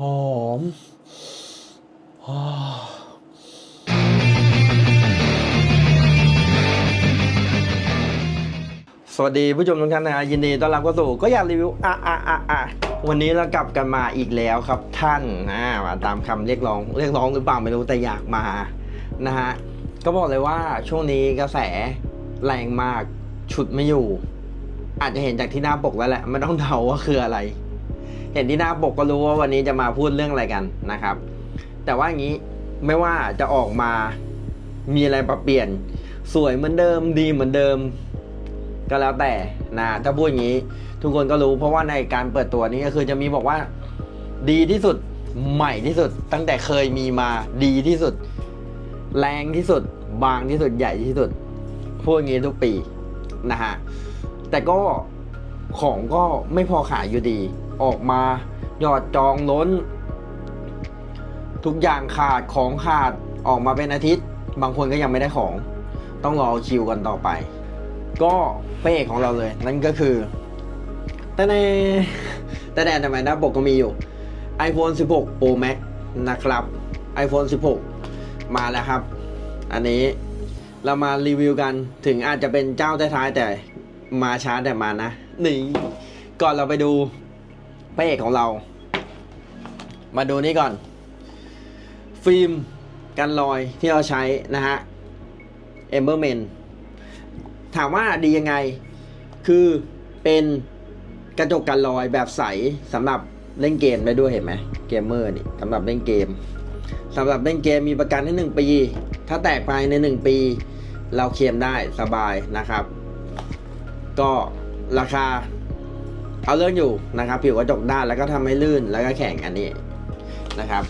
หอมสวัสดีผู้ชมทุกท่านนะฮะยินดีต้อนรับเข้าสู่ก็อยากรีวิวอะอะอะอะวันนี้เรากลับกันมาอีกแล้วครับท่านนะมาตามคำเรียกร้องเรียกร้องหรือเปล่าไม่รู้แต่อยากมานะฮะก็บอกเลยว่าช่วงนี้กระแสแรงมากฉุดไม่อยู่ อาจจะเห็นจากที่หน้าปกแล้วแหละไม่ต้องเดาว่าคืออะไร เห็นที่หน้าปกก็รู้ว่าวันนี้จะมาพูดเรื่องอะไรกันนะครับ แต่ว่าอย่างนี้ไม่ว่าจะออกมามีอะไรปรับเปลี่ยน สวยเหมือนเดิมดีเหมือนเดิม ก็แล้วแต่นะถ้าพูดอย่างนี้ ทุกคนก็รู้เพราะว่าในการเปิดตัวนี้ก็คือจะมีบอกว่า ดีที่สุดใหม่ที่สุด ตั้งแต่เคยมีมาดีที่สุด แรงที่สุด บางที่สุดใหญ่ที่สุดพูดอย่างนี้ทุกปีนะฮะแต่ก็ ของก็ไม่พอขายอยู่ดี ออกมายอดจองล้น ทุกอย่างขาดของขาดออกมาเป็นอาทิตย์ บางคนก็ยังไม่ได้ของ ต้องรอคิวกันต่อไป ก็พระเอกของเราเลย นั่นก็คือแต่ในแต่แดนทำไมน้าปกก็มีอยู่ iPhone 16 Pro Max นะครับ iPhone 16 มาแล้วครับ อันนี้เรามารีวิวกันถึงอาจจะเป็นเจ้าท้ายแต่ มาช้าแต่มานะนี่ก่อนเราไปดูพระเอกของเรา มาดูนี่ก่อน ฟิล์มกันรอยที่เราใช้นะฮะ e m b e r m a n ถามว่าดียังไง คือเป็นกระจกกันรอยแบบใสสำหรับเล่นเกมได้ด้วยเห็นไหมเกมเมอร์นี่สำหรับเล่นเกมสำหรับเล่นเกมมีประกันให้หนึ่งปี ถ้าแตกภายในหนึ่งปี เราเคลมได้สบายนะครับ ก็ราคาเอาเรื่องอยู่นะครับ ผิวกระจกด้านแล้วก็ทำให้ลื่นแล้วก็แข็งอันนี้นะครับ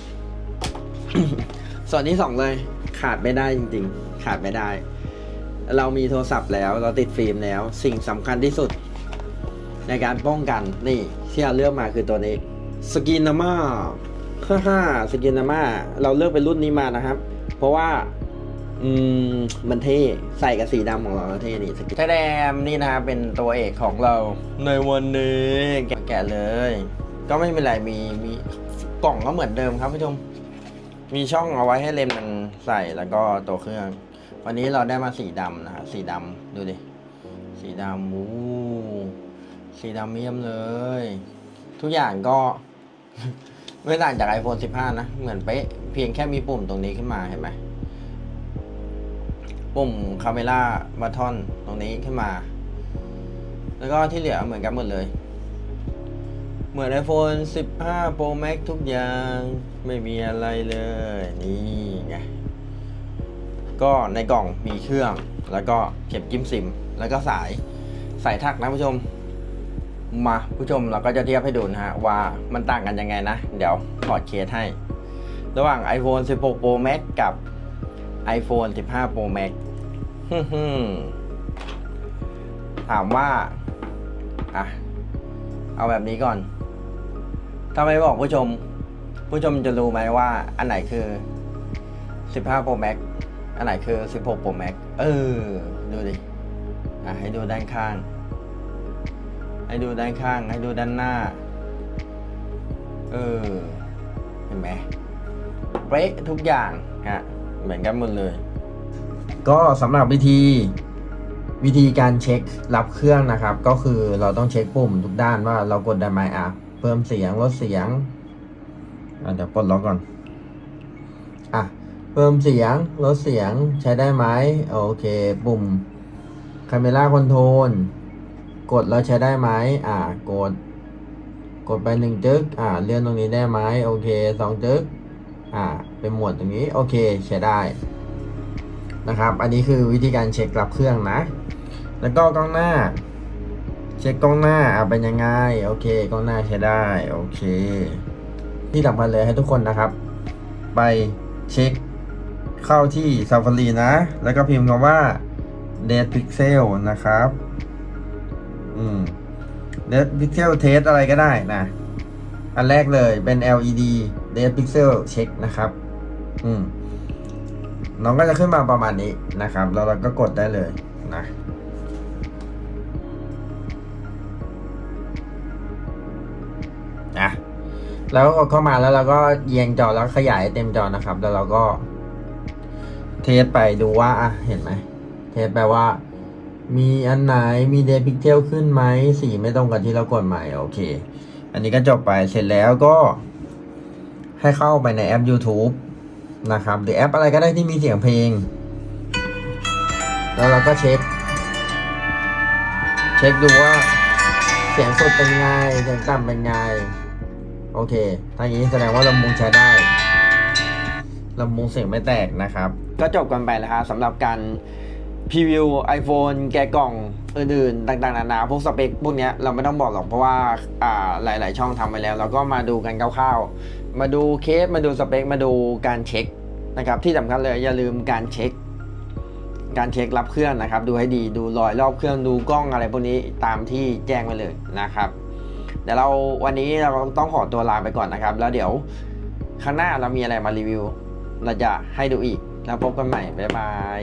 ส่วนที่สองเลยขาดไม่ได้จริง ๆ ขาดไม่ได้ เรามีโทรศัพท์แล้วเราติดฟิล์มแล้ว สิ่งสำคัญที่สุด ในการป้องกันนี่ที่เราเลือกมาคือตัวนี้สกินนาม่าฮ่าฮ่าสกินนาม่าเราเลือกเป็นรุ่นนี้มานะครับ เพราะว่า อืมมันเท่ใส่กับสีดำของเราแล้วเท่นี่สกินแดมนี่นะครับเป็นตัวเอกของเราในวันนี้แกะแกะเลย ก็ไม่เป็นไรมีมีกล่องก็เหมือนเดิมครับผู้ชม มีช่องเอาไว้ให้เลนมันใส่แล้วก็ตัวเครื่อง วันนี้เราได้มาสีดำนะฮะสีดำดูดิสีดำวู้สีดำเยี่ยมเลย ทุกอย่างก็ ไม่ต่างจาก iPhone 15 นะ เหมือนเป๊ะเพียงแค่มีปุ่มตรงนี้ขึ้นมาเห็นไหม ปุ่มคาเมล่าบัตทอนตรงนี้ขึ้นมา แล้วก็ที่เหลือเหมือนกันหมดเลย เหมือน iPhone 15 Pro Max ทุกอย่างไม่มีอะไรเลย นี่ไง ก็ในกล่องมีเครื่อง แล้วก็เข็มจิ้มซิม แล้วก็สายสายทักนะผู้ชม มาผู้ชมเราก็จะเทียบให้ดูนะฮะ ว่ามันต่างกันยังไงนะ เดี๋ยวถอดเคสให้ ระหว่าง iPhone 16 Pro Max กับ iPhone 15 Pro Max ถามว่า อะ เอาแบบนี้ก่อนถ้าไม่บอกผู้ชม ผู้ชมจะรู้ไหมว่า อันไหนคือ 15 Pro Max อันไหนคือ 16 Pro Max เออ ดูดิ อะ ให้ดูด้านข้าง ให้ดูด้านข้าง ให้ดูด้านหน้า เออ เห็นไหม เป๊ะทุกอย่างฮะ เหมือนกันหมดเลย ก็สำหรับวิธีวิธีการเช็ครับเครื่องนะครับ ก็คือเราต้องเช็คปุ่มทุกด้านว่าเรากดได้ไหมอะเพิ่มเสียงลดเสียงอะเดี๋ยวปลดล็อกก่อนอะเพิ่มเสียงลดเสียงใช้ได้ไหมโอเค ปุ่ม Camera Control กดแล้วใช้ได้ไหมอ่ากด กดไปหนึ่งจึ๊กอ่าเลื่อนตรงนี้ได้ไหมโอเคสองจึ๊ก อ่า เป็นหมวดตรงนี้ โอเคใช้ได้ นะครับ อันนี้คือวิธีการเช็ครับเครื่องนะ แล้วก็กล้องหน้า เช็คกล้องหน้าอะเป็นยังไง โอเค กล้องหน้าใช้ได้ โอเค ที่สำคัญเลยให้ทุกคนนะครับ ไปเช็คเข้าที่ Safari นะ แล้วก็พิมพ์คำว่า Dead Pixel นะครับ อืม Dead Pixel Test อะไรก็ได้นะ อันแรกเลยเป็น LED Dead Pixel Check นะครับอืมน้องก็จะขึ้นมาประมาณนี้นะครับ แล้วเราก็กดได้เลยนะอะแล้วก็เข้ามาแล้วเราก็เอียงจอแล้วขยายเต็มจอนะครับ แล้วเราก็ เทสไปดูว่าอะเห็นไหม เทสไปว่า มีอันไหนมีเดพิกเทลขึ้นไหมสีไม่ตรงกับที่เรากดใหม่โอเค อันนี้ก็จบไปเสร็จแล้วก็ ให้เข้าไปในแอป YouTube นะครับ หรือแอปอะไรก็ได้ที่มีเสียงเพลง แล้วเราก็เช็ค เช็คดูว่าเสียงสดเป็นไงเสียงต่ำเป็นไง โอเคถ้าอย่างนี้แสดงว่าลำโพงใช้ได้ลำโพงเสียงไม่แตกนะครับ ก็จบกันไปแล้วฮะสำหรับการ พรีวิว iPhone แกะกล่องอื่นๆ ต่างๆ นานาพวกสเปคพวกเนี้ยเราไม่ต้องบอกหรอกเพราะว่าอ่าหลายๆ ช่องทำไปแล้ว เราก็มาดูกันคร่าวๆ มาดูเคสมาดูสเปค มาดูการเช็คนะครับที่สำคัญเลยอย่าลืมการเช็ค การเช็ครับเครื่องนะครับ ดูให้ดีดูรอยรอบเครื่องดูกล้องอะไรพวกนี้ตามที่แจ้งไว้เลยนะครับเดี๋ยวเราวันนี้เราต้องขอตัวลาไปก่อนนะครับ แล้วเดี๋ยวข้างหน้าเรามีอะไรมารีวิว เราจะให้ดูอีกแล้วพบกันใหม่บ๊ายบาย